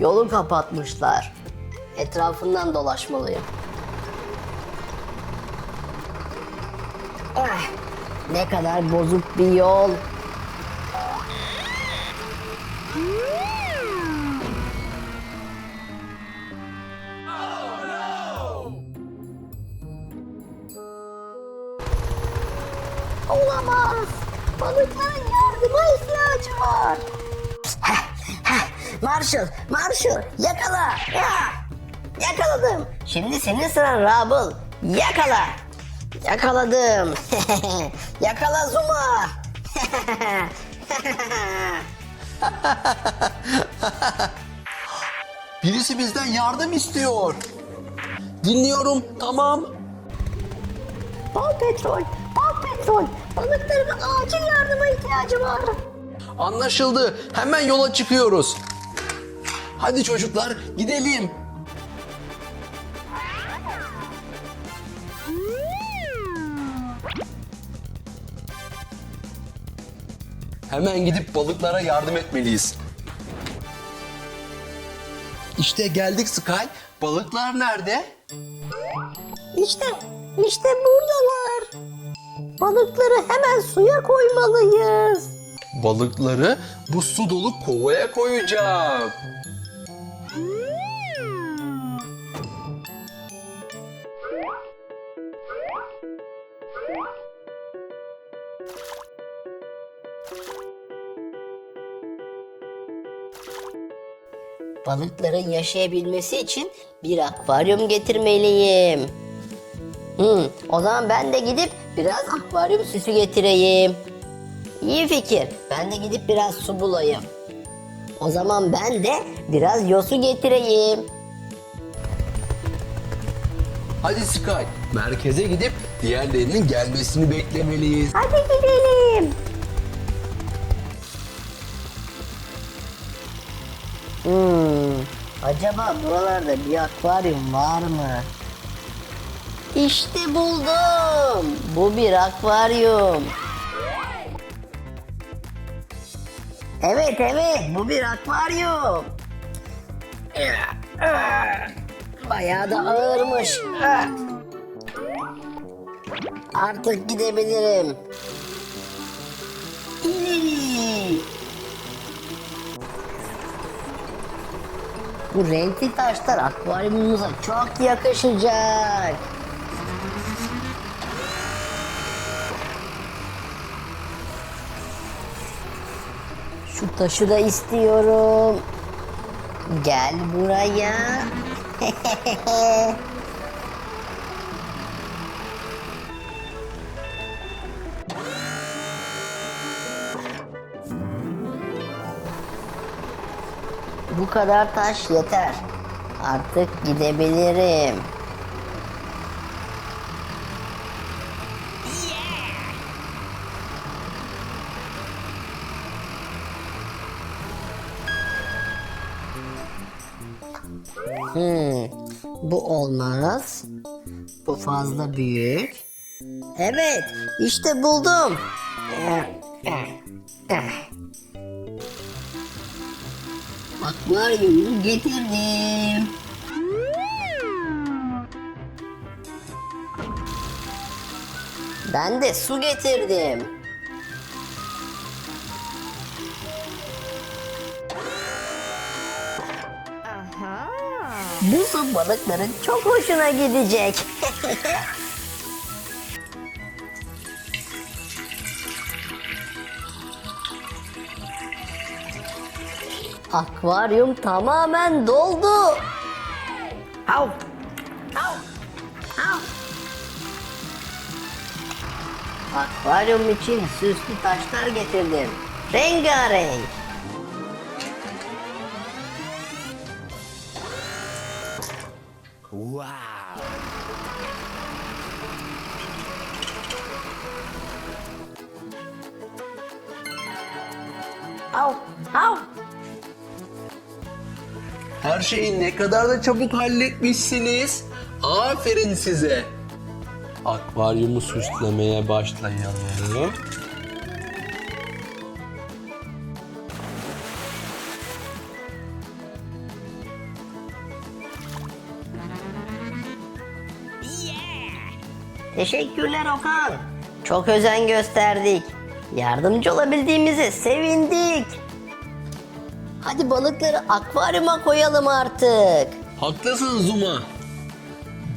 Yolu kapatmışlar. Etrafından dolaşmalıyım. Ah, ne kadar bozuk bir yol. Olamaz. Balıkların yardıma ihtiyacı var. Marshall, Marshall yakala. Ya. Yakaladım. Şimdi senin sıran Rabıl. Yakala. Yakaladım. yakala Zuma. Birisi bizden yardım istiyor. Dinliyorum, tamam. Bal petrol, bal petrol. Balıkların acil yardıma ihtiyacı var. Anlaşıldı. Hemen yola çıkıyoruz. Hadi çocuklar, gidelim. Hemen gidip balıklara yardım etmeliyiz. İşte geldik Sky. Balıklar nerede? İşte, işte buradalar. Balıkları hemen suya koymalıyız. Balıkları bu su dolu kovaya koyacağım. Balıkların yaşayabilmesi için bir akvaryum getirmeliyim. Hmm, o zaman ben de gidip biraz akvaryum süsü getireyim. İyi fikir. Ben de gidip biraz su bulayım. O zaman ben de biraz yosu getireyim. Hadi Sky, merkeze gidip diğerlerinin gelmesini beklemeliyiz. Hadi gidelim. Hmm, acaba buralarda bir akvaryum var mı? İşte buldum. Bu bir akvaryum. Evet evet bu bir akvaryum. Bayağı da ağırmış. Artık gidebilirim. Bu renkli taşlar akvaryumumuza çok yakışacak. Şu taşı da istiyorum. Gel buraya. Bu kadar taş yeter. Artık gidebilirim. Hmm, bu olmaz. Bu fazla büyük. Evet, işte buldum. Akvaryumu getirdim. Ben de su getirdim. Bu su balıkların çok hoşuna gidecek. Akvaryum tamamen doldu. Hav. Hav. Hav. Akvaryum için süslü taşlar getirdim. Rengarenk. Hav. Hav. Her şeyi ne kadar da çabuk halletmişsiniz. Aferin size. Akvaryumu süslemeye başlayalım. Teşekkürler Okan. Çok özen gösterdik. Yardımcı olabildiğimize sevindik. Hadi balıkları akvaryuma koyalım artık. Haklısın Zuma.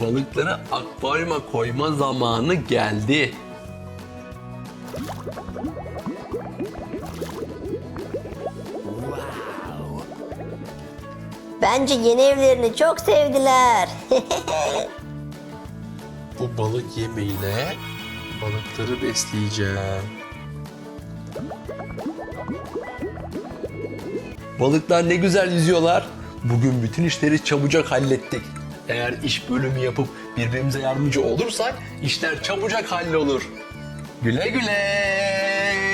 Balıkları akvaryuma koyma zamanı geldi. Bence yeni evlerini çok sevdiler. Bu balık yemeğiyle balıkları besleyeceğim. Balıklar ne güzel yüzüyorlar. Bugün bütün işleri çabucak hallettik. Eğer iş bölümü yapıp birbirimize yardımcı olursak işler çabucak hallolur. Güle güle.